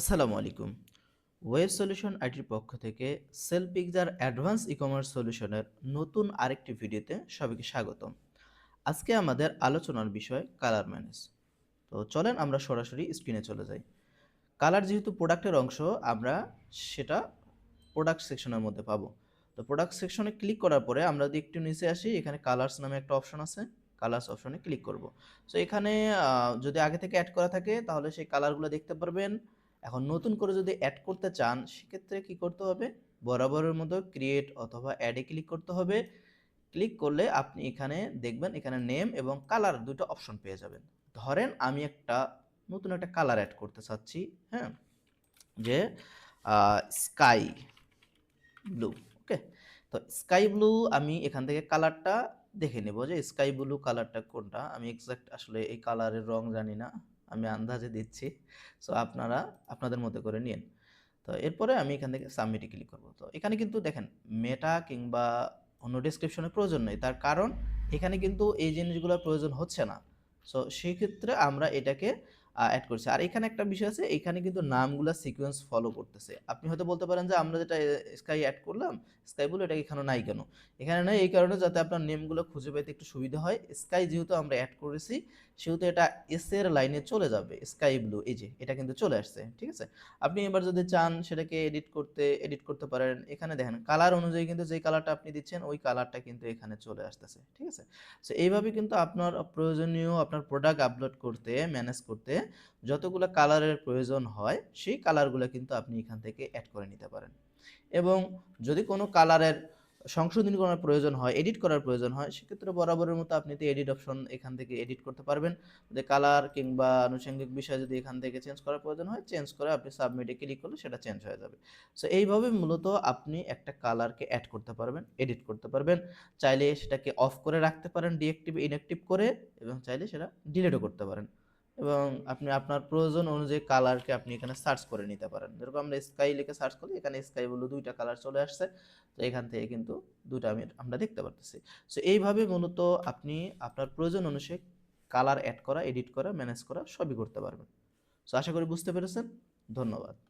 আসসালামু আলাইকুম। Web solution আইটির পক্ষ থেকে sell pixer advance E commerce সলিউশনের নতুন আরেকটি ভিডিওতে সবাইকে স্বাগতম। আজকে আমাদের আলোচনার বিষয় কালার ম্যানেজ। তো চলেন আমরা সরাসরি স্ক্রিনে চলে যাই। কালার যেহেতু প্রোডাক্টের অংশ, আমরা সেটা প্রোডাক্ট সেকশনের মধ্যে পাবো। তো প্রোডাক্ট সেকশনে ক্লিক করার পরে আমরা যদি একটু নিচে আসি, এখানে কালার্স নামে একটা অপশন আছে, কালার্স অপশনে ক্লিক করব। সো এখানে যদি আগে থেকে অ্যাড করা থাকে, তাহলে সেই কালারগুলো দেখতে পারবেন। এখন নতুন করে যদি অ্যাড করতে চান, সেক্ষেত্রে কি করতে হবে? বরাবরের মতো ক্রিয়েট অথবা অ্যাডে ক্লিক করতে হবে। ক্লিক করলে আপনি এখানে দেখবেন এখানে নেম এবং কালার দুটো অপশন পেয়ে যাবেন। ধরেন আমি একটা নতুন একটা কালার অ্যাড করতে চাচ্ছি হ্যাঁ? যে স্কাই ব্লু ওকে তো স্কাই ব্লু আমি এখান থেকে কালারটা দেখে নেব যে স্কাই ব্লু কালারটা কোনটা? আমি এক্সাক্ট আসলে এই কালারের রং জানি না। আমি আন্দাজে দিচ্ছি। সো আপনারা আপনাদের মতো করে নিন। তো, এরপরে আমি এখান থেকে সাবমিটে ক্লিক করব। তো, এখানে কিন্তু দেখেন মেটা কিংবা অন্য ডেসক্রিপশনের প্রয়োজন নেই। তার কারণ, এখানে কিন্তু এই জিনিসগুলোর প্রয়োজন হচ্ছে না। সো সেই ক্ষেত্রে আমরা এটাকে অ্যাড করছি। আর এখানে একটা বিষয় আছে, এখানে কিন্তু নামগুলো সিকোয়েন্স ফলো করতেছে। আপনি হয়তো বলতে পারেন যে, আমরা যেটা স্কাই অ্যাড করলাম স্কাই বলে এটা এখানে নাই কেন? এখানে নাই এই কারণে যাতে আপনার নেমগুলো খুঁজে পেতে একটু সুবিধা হয়। স্কাই যেহেতু আমরা অ্যাড করেছি, সেহেতু এটা এস এর লাইনে চলে যাবে স্কাই ব্লু এই যে, এটা কিন্তু চলে আসছে, ঠিক আছে? আপনি এবার যদি চান সেটাকে এডিট করতে এডিট করতে পারেন। এখানে দেখেন কালার অনুযায়ী কিন্তু যেই কালারটা আপনি দিচ্ছেন, ওই কালারটা কিন্তু এখানে চলে আসতেছে, ঠিক আছে? সো এইভাবে কিন্তু আপনার প্রয়োজনীয় আপনার প্রোডাক্ট আপলোড করতে ম্যানেজ করতে যতগুলো কালারের প্রয়োজন হয়, সেই কালারগুলো কিন্তু আপনি এখান থেকে অ্যাড করে নিতে পারেন। এবং যদি কোনো কালারের সংশোধন করার প্রয়োজন হয় এডিট করার প্রয়োজন হয়, সেক্ষেত্রে বরাবরের মতো আপনি তো এডিট অপশন এখান থেকে এডিট করতে পারবেন। যে কালার কিংবা আনুষঙ্গিক বিষয় যদি এখান থেকে চেঞ্জ করার প্রয়োজন হয় চেঞ্জ করে আপনি সাবমিটে ক্লিক করলে সেটা চেঞ্জ হয়ে যাবে। সো এইভাবে মূলত আপনি একটা কালারকে অ্যাড করতে পারবেন এডিট করতে পারবেন। চাইলে সেটাকে অফ করে রাখতে পারেন ডিঅ্যাক্টিভ ইনঅ্যাক্টিভ করে, এবং চাইলে সেটা ডিলিটও করতে পারেন। এবং আপনি, আপনার প্রয়োজন অনুযায়ী কালারকে আপনি এখানে সার্চ করে নিতে পারেন। যেরকম আমরা স্কাই লিখে সার্চ করি, এখানে স্কাই বলে দুইটা কালার চলে আসছে। তো এখান থেকে কিন্তু দুটা আমি, আমরা দেখতে পারতেছি। সো এইভাবে মূলত আপনি, আপনার প্রয়োজন অনুসারে কালার অ্যাড করা এডিট করা ম্যানেজ করা সবই করতে পারবেন। সো আশা করি বুঝতে পেরেছেন। ধন্যবাদ।